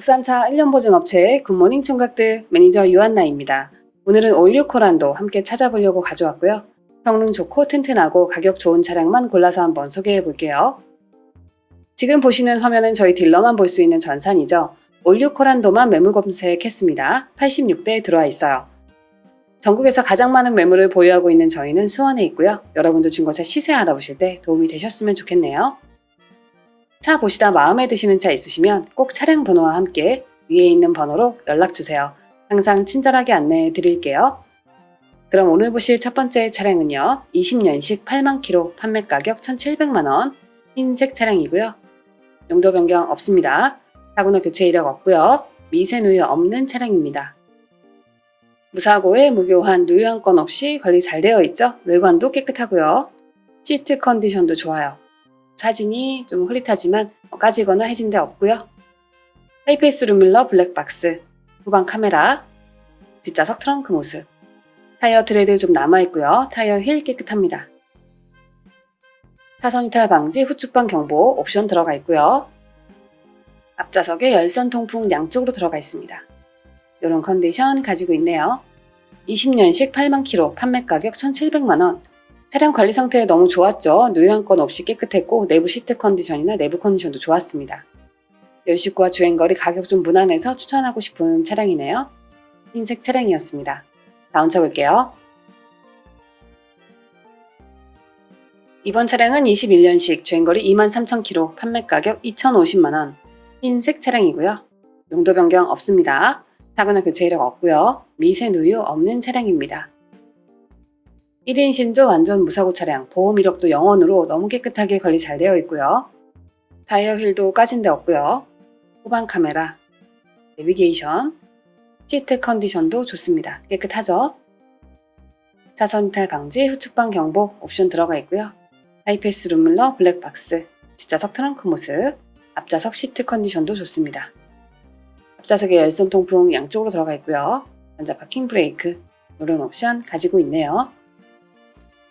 국산차 1년 보증 업체 굿모닝 총각들 매니저 유한나입니다. 오늘은 올류 코란도 함께 찾아보려고 가져왔고요. 성능 좋고 튼튼하고 가격 좋은 차량만 골라서 한번 소개해 볼게요. 지금 보시는 화면은 저희 딜러만 볼 수 있는 전산이죠. 올류 코란도만 매물 검색했습니다. 86대 들어와 있어요. 전국에서 가장 많은 매물을 보유하고 있는 저희는 수원에 있고요. 여러분도 중고차 시세 알아보실 때 도움이 되셨으면 좋겠네요. 차 보시다 마음에 드시는 차 있으시면 꼭 차량 번호와 함께 위에 있는 번호로 연락 주세요. 항상 친절하게 안내해 드릴게요. 그럼 오늘 보실 첫 번째 차량은요. 20년식 8만 킬로 판매 가격 1,700만 원 흰색 차량이고요. 용도 변경 없습니다. 사고나 교체 이력 없고요. 미세 누유 없는 차량입니다. 무사고에 무교환 누유한 건 없이 관리 잘 되어 있죠. 외관도 깨끗하고요. 시트 컨디션도 좋아요. 사진이 좀 흐릿하지만 까지거나 해진 데 없고요. 하이페이스 룸밀러 블랙박스, 후방 카메라, 뒷좌석 트렁크 모습, 타이어 트레드 좀 남아있고요. 타이어 휠 깨끗합니다. 차선 이탈 방지 후축방 경보 옵션 들어가 있고요. 앞좌석에 열선 통풍 양쪽으로 들어가 있습니다. 이런 컨디션 가지고 있네요. 20년식 8만 킬로 판매 가격 1,700만 원. 차량 관리 상태 너무 좋았죠. 누유한 건 없이 깨끗했고 내부 시트 컨디션이나 내부 컨디션도 좋았습니다. 연식과 주행거리 가격 좀 무난해서 추천하고 싶은 차량이네요. 흰색 차량이었습니다. 다음 차 볼게요. 이번 차량은 21년식 주행거리 23,000km 판매 가격 2,050만원 흰색 차량이고요. 용도 변경 없습니다. 사고나 교체 이력 없고요. 미세 누유 없는 차량입니다. 1인 신조 완전 무사고 차량, 보험 이력도 0원으로 너무 깨끗하게 관리 잘 되어 있고요. 타이어 휠도 까진 데 없고요. 후방 카메라, 내비게이션, 시트 컨디션도 좋습니다. 깨끗하죠? 차선 이탈 방지, 후측방 경보 옵션 들어가 있고요. 하이패스 룸밀러 블랙박스, 뒷좌석 트렁크 모습, 앞좌석 시트 컨디션도 좋습니다. 앞좌석에 열선 통풍 양쪽으로 들어가 있고요. 전자 파킹 브레이크, 이런 옵션 가지고 있네요.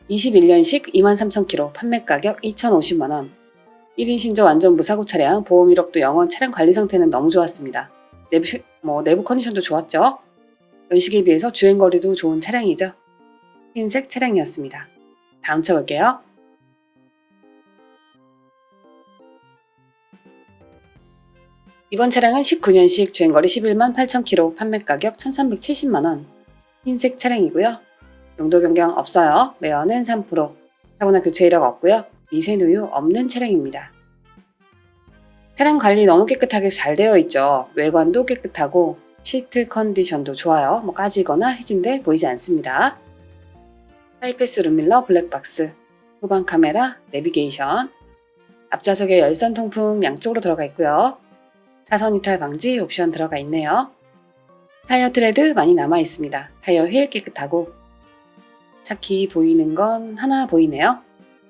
21년식 23,000km 판매 가격 2,050만원 1인 신조 완전 무사고 차량 보험 이력도 영원 차량 관리 상태는 너무 좋았습니다. 내부, 시- 뭐 내부 컨디션도 좋았죠. 연식에 비해서 주행거리도 좋은 차량이죠. 흰색 차량이었습니다. 다음 차 볼게요. 이번 차량은 19년식 주행거리 11만 8,000km 판매 가격 1,370만원 흰색 차량이고요. 용도 변경 없어요. 매연은 3%. 사고나 교체 이력 없고요. 미세 누유 없는 차량입니다. 차량 관리 너무 깨끗하게 잘 되어 있죠. 외관도 깨끗하고 시트 컨디션도 좋아요. 뭐 까지거나 해진데 보이지 않습니다. 하이패스 룸밀러 블랙박스, 후방 카메라, 내비게이션, 앞좌석에 열선 통풍 양쪽으로 들어가 있고요. 차선 이탈 방지 옵션 들어가 있네요. 타이어 트레드 많이 남아 있습니다. 타이어 휠 깨끗하고 차키 보이는 건 하나 보이네요.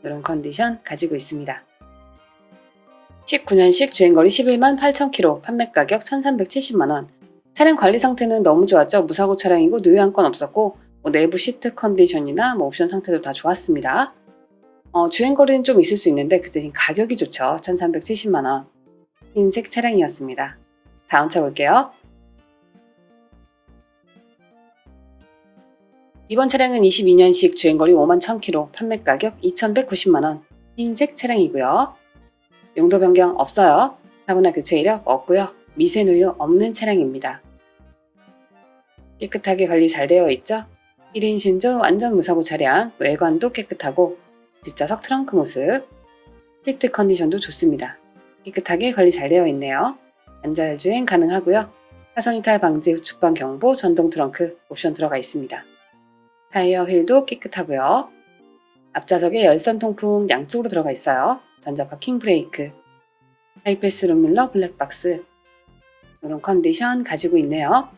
이런 컨디션 가지고 있습니다. 19년식 주행거리 11만 8,000km, 판매 가격 1,370만원. 차량 관리 상태는 너무 좋았죠. 무사고 차량이고 누유한 건 없었고 뭐 내부 시트 컨디션이나 뭐 옵션 상태도 다 좋았습니다. 어, 주행거리는 좀 있을 수 있는데 그 대신 가격이 좋죠. 1,370만원. 흰색 차량이었습니다. 다음 차 볼게요. 이번 차량은 22년식 주행거리 5만 1000km, 판매 가격 2,190만원, 흰색 차량이고요. 용도 변경 없어요. 사고나 교체 이력 없고요. 미세 누유 없는 차량입니다. 깨끗하게 관리 잘 되어 있죠? 1인 신조 완전 무사고 차량, 외관도 깨끗하고 뒷좌석 트렁크 모습, 시트 컨디션도 좋습니다. 깨끗하게 관리 잘 되어 있네요. 안전주행 가능하고요. 차선 이탈 방지 후측방 경보 전동 트렁크 옵션 들어가 있습니다. 타이어 휠도 깨끗하고요. 앞좌석에 열선 통풍 양쪽으로 들어가 있어요. 전자 파킹 브레이크, 하이패스 룸밀러 블랙박스 이런 컨디션 가지고 있네요.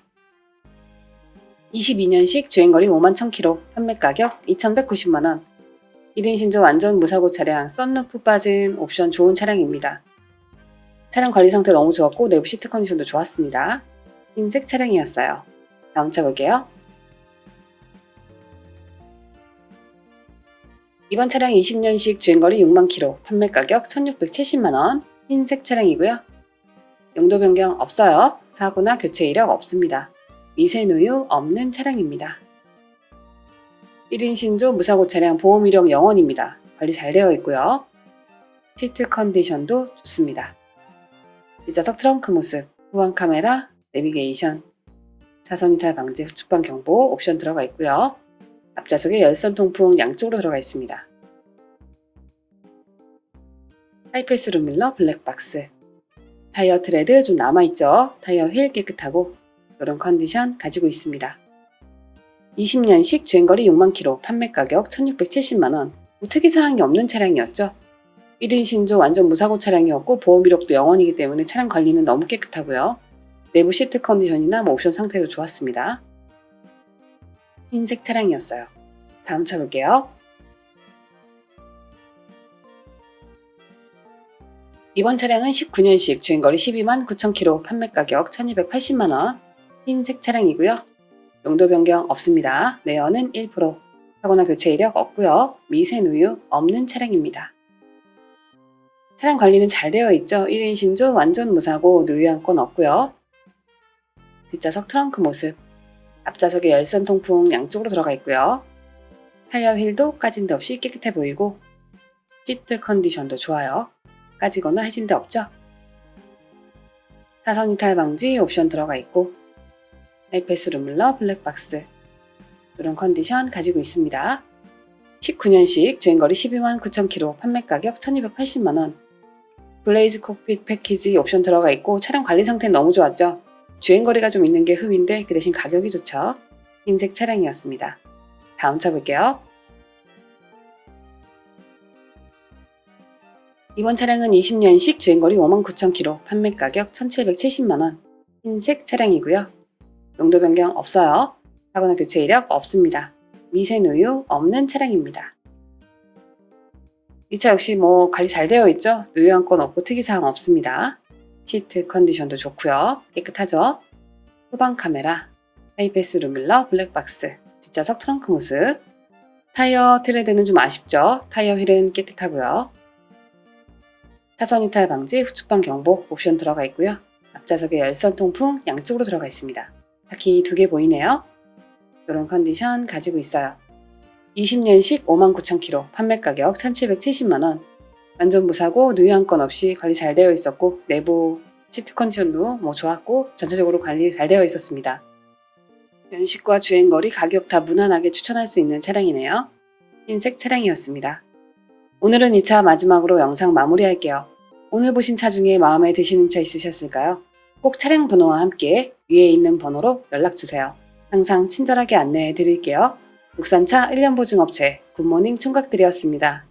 22년식 주행거리 5만 1000km, 판매 가격 2,190만원 1인 신조 완전 무사고 차량, 썬루프 빠진 옵션 좋은 차량입니다. 차량 관리 상태 너무 좋았고 내부 시트 컨디션도 좋았습니다. 흰색 차량이었어요. 다음 차 볼게요. 이번 차량 20년식 주행거리 6만 킬로, 판매 가격 1,670만 원, 흰색 차량이고요. 용도 변경 없어요. 사고나 교체 이력 없습니다. 미세 누유 없는 차량입니다. 1인 신조 무사고 차량 보험 이력 0원입니다. 관리 잘 되어 있고요. 시트 컨디션도 좋습니다. 뒷좌석 트렁크 모습, 후방 카메라, 내비게이션, 차선 이탈 방지 후측방 경보 옵션 들어가 있고요. 앞좌석에 열선 통풍 양쪽으로 들어가 있습니다. 하이패스 룸밀러 블랙박스 타이어 트레드 좀 남아있죠. 타이어 휠 깨끗하고 이런 컨디션 가지고 있습니다. 20년식 주행거리 6만 킬로, 판매 가격 1670만원. 뭐 특이사항이 없는 차량이었죠. 1인 신조 완전 무사고 차량이었고 보험 이력도 0원이기 때문에 차량 관리는 너무 깨끗하고요. 내부 시트 컨디션이나 뭐 옵션 상태도 좋았습니다. 흰색 차량이었어요. 다음 차 볼게요. 이번 차량은 19년식 주행거리 12만 9천 킬로, 판매 가격 1280만원. 흰색 차량이고요. 용도 변경 없습니다. 내연은 1%, 사고나 교체 이력 없고요. 미세 누유 없는 차량입니다. 차량 관리는 잘 되어 있죠. 1인 신조 완전 무사고 누유한 건 없고요. 뒷좌석 트렁크 모습, 앞좌석에 열선 통풍 양쪽으로 들어가 있고요. 타이어 휠도 까진 데 없이 깨끗해 보이고 시트 컨디션도 좋아요. 까지거나 해진 데 없죠. 사선 이탈 방지 옵션 들어가 있고 하이패스 룸밀러 블랙박스 이런 컨디션 가지고 있습니다. 19년식 주행거리 12만 9천 킬로, 판매 가격 1280만 원. 블레이즈 콕핏 패키지 옵션 들어가 있고 차량 관리 상태는 너무 좋았죠. 주행거리가 좀 있는 게 흠인데 그 대신 가격이 좋죠. 흰색 차량이었습니다. 다음 차 볼게요. 이번 차량은 20년식 주행거리 5만 9천 킬로, 판매 가격 1770만 원. 흰색 차량이고요. 용도 변경 없어요. 사고나 교체 이력 없습니다. 미세 누유 없는 차량입니다. 이 차 역시 뭐 관리 잘 되어 있죠? 누유한 건 없고 특이사항 없습니다. 시트 컨디션도 좋고요. 깨끗하죠? 후방 카메라, 하이패스 룸밀러 블랙박스, 뒷좌석 트렁크 모습, 타이어 트레드는 좀 아쉽죠? 타이어 휠은 깨끗하고요. 차선 이탈 방지 후측방 경보 옵션 들어가 있고요. 앞좌석에 열선 통풍 양쪽으로 들어가 있습니다. 바퀴 두 개 보이네요. 이런 컨디션 가지고 있어요. 20년식 59,000km, 판매 가격 1,770만 원. 완전 무사고 누유한 건 없이 관리 잘 되어 있었고 내부 시트 컨디션도 뭐 좋았고 전체적으로 관리 잘 되어 있었습니다. 연식과 주행거리 가격 다 무난하게 추천할 수 있는 차량이네요. 흰색 차량이었습니다. 오늘은 이 차 마지막으로 영상 마무리할게요. 오늘 보신 차 중에 마음에 드시는 차 있으셨을까요? 꼭 차량 번호와 함께 위에 있는 번호로 연락주세요. 항상 친절하게 안내해 드릴게요. 국산차 1년 보증업체 굿모닝 총각들이었습니다.